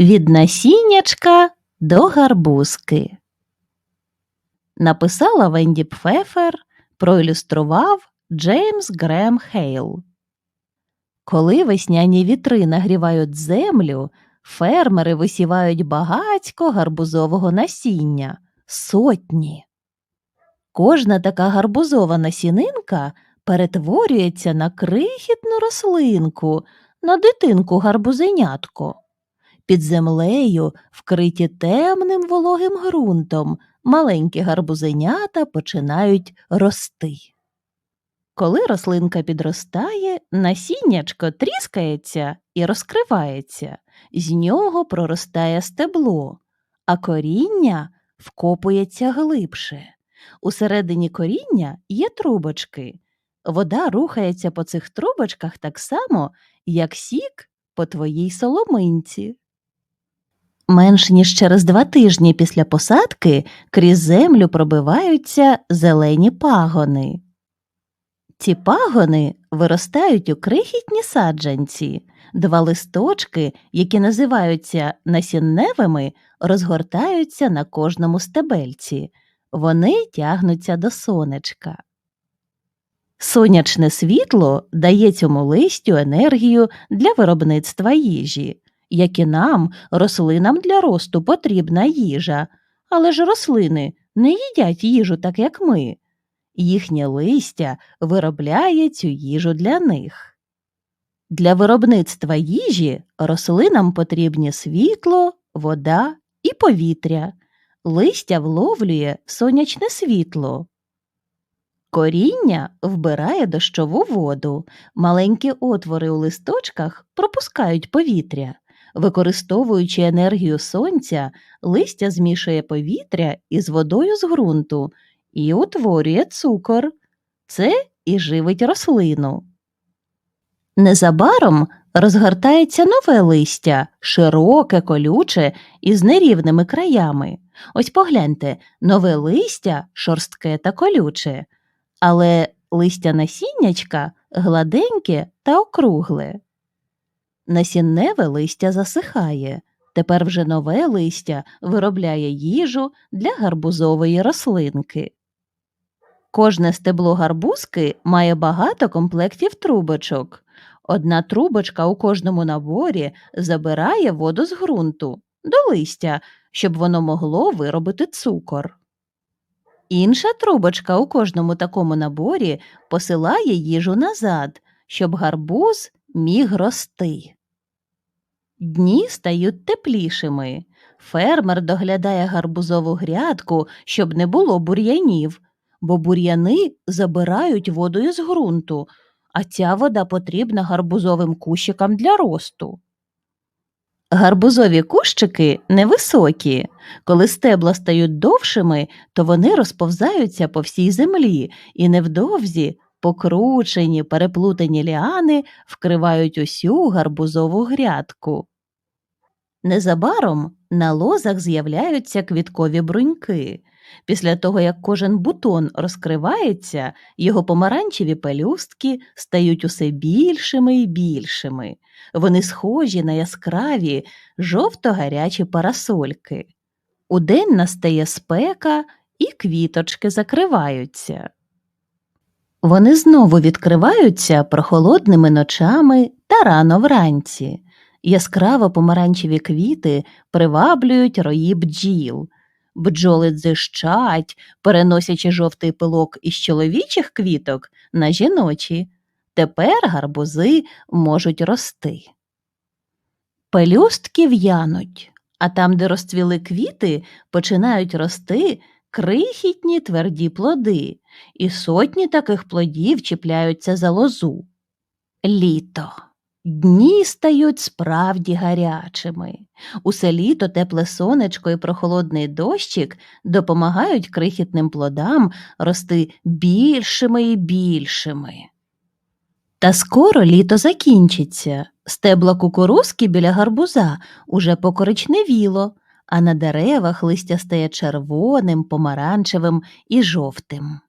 Від насіннячка до гарбузки. Написала Венді Пфефер, проілюстрував Джеймс Грем Хейл. Коли весняні вітри нагрівають землю, фермери висівають багатько гарбузового насіння сотні. Кожна така гарбузова насінинка перетворюється на крихітну рослинку, на дитинку гарбузенятко. Під землею, вкриті темним вологим ґрунтом, маленькі гарбузенята починають рости. Коли рослинка підростає, насіннячко тріскається і розкривається, з нього проростає стебло, а коріння вкопується глибше. Усередині коріння є трубочки. Вода рухається по цих трубочках так само, як сік по твоїй соломинці. Менш ніж через два тижні після посадки крізь землю пробиваються зелені пагони. Ці пагони виростають у крихітні саджанці, два листочки, які називаються насінневими, розгортаються на кожному стебельці. Вони тягнуться до сонечка. Сонячне світло дає цьому листю енергію для виробництва їжі, як і нам, рослинам для росту потрібна їжа, але ж рослини не їдять їжу так, як ми. Їхнє листя виробляє цю їжу для них. Для виробництва їжі рослинам потрібні світло, вода і повітря. Листя вловлює сонячне світло. Коріння вбирає дощову воду, маленькі отвори у листочках пропускають повітря. Використовуючи енергію сонця, листя змішує повітря із водою з ґрунту і утворює цукор. Це і живить рослину. Незабаром розгортається нове листя, широке, колюче і з нерівними краями. Ось погляньте, нове листя шорстке та колюче, але листя насіннячка гладеньке та округле. Насінневе листя засихає. Тепер вже нове листя виробляє їжу для гарбузової рослинки. Кожне стебло гарбузки має багато комплектів трубочок. Одна трубочка у кожному наборі забирає воду з ґрунту до листя, щоб воно могло виробити цукор. Інша трубочка у кожному такому наборі посилає їжу назад, щоб гарбуз міг рости. Дні стають теплішими. Фермер доглядає гарбузову грядку, щоб не було бур'янів, бо бур'яни забирають воду із ґрунту, а ця вода потрібна гарбузовим кущикам для росту. Гарбузові кущики невисокі. Коли стебла стають довшими, то вони розповзаються по всій землі і невдовзі покручені, переплутані ліани вкривають усю гарбузову грядку. Незабаром на лозах з'являються квіткові бруньки. Після того, як кожен бутон розкривається, його помаранчеві пелюстки стають усе більшими і більшими. Вони схожі на яскраві жовто-гарячі парасольки. Удень настає спека, і квіточки закриваються. Вони знову відкриваються прохолодними ночами та рано вранці. Яскраво помаранчеві квіти приваблюють рої бджіл. Бджоли дзищать, переносячи жовтий пилок із чоловічих квіток на жіночі. Тепер гарбузи можуть рости. Пелюстки в'януть, а там, де розцвіли квіти, починають рости крихітні тверді плоди, і сотні таких плодів чіпляються за лозу. Літо. Дні стають справді гарячими. Усе літо тепле сонечко і прохолодний дощик допомагають крихітним плодам рости більшими і більшими. Та скоро літо закінчиться. Стебла кукурузки біля гарбуза уже покоричневіло, а на деревах листя стає червоним, помаранчевим і жовтим.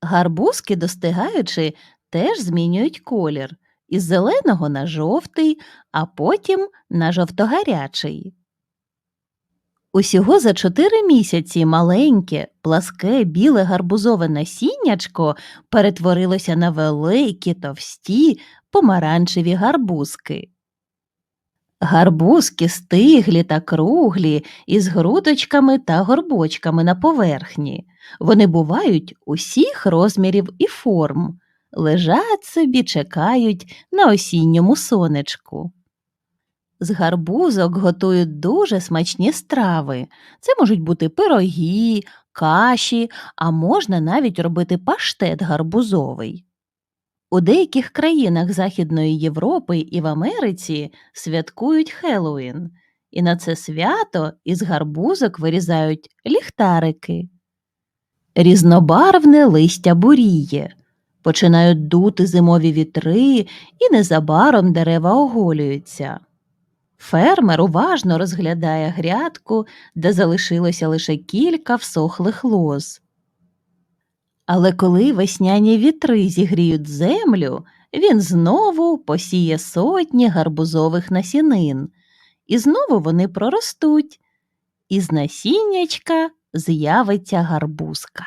Гарбузки, достигаючи, теж змінюють колір із зеленого на жовтий, а потім на жовтогарячий. Усього за чотири місяці маленьке, пласке, біле гарбузове насіннячко перетворилося на великі, товсті, помаранчеві гарбузки. Гарбузки стиглі та круглі, із грудочками та горбочками на поверхні. Вони бувають усіх розмірів і форм, лежать собі, чекають на осінньому сонечку. З гарбузок готують дуже смачні страви. Це можуть бути пироги, каші, а можна навіть робити паштет гарбузовий. У деяких країнах Західної Європи і в Америці святкують Хеллоуін, і на це свято із гарбузок вирізають ліхтарики. Різнобарвне листя буріє, починають дути зимові вітри, і незабаром дерева оголюються. Фермер уважно розглядає грядку, де залишилося лише кілька всохлих лоз. Але коли весняні вітри зігріють землю, він знову посіє сотні гарбузових насінин, і знову вони проростуть, і з насіннячка з'явиться гарбузка.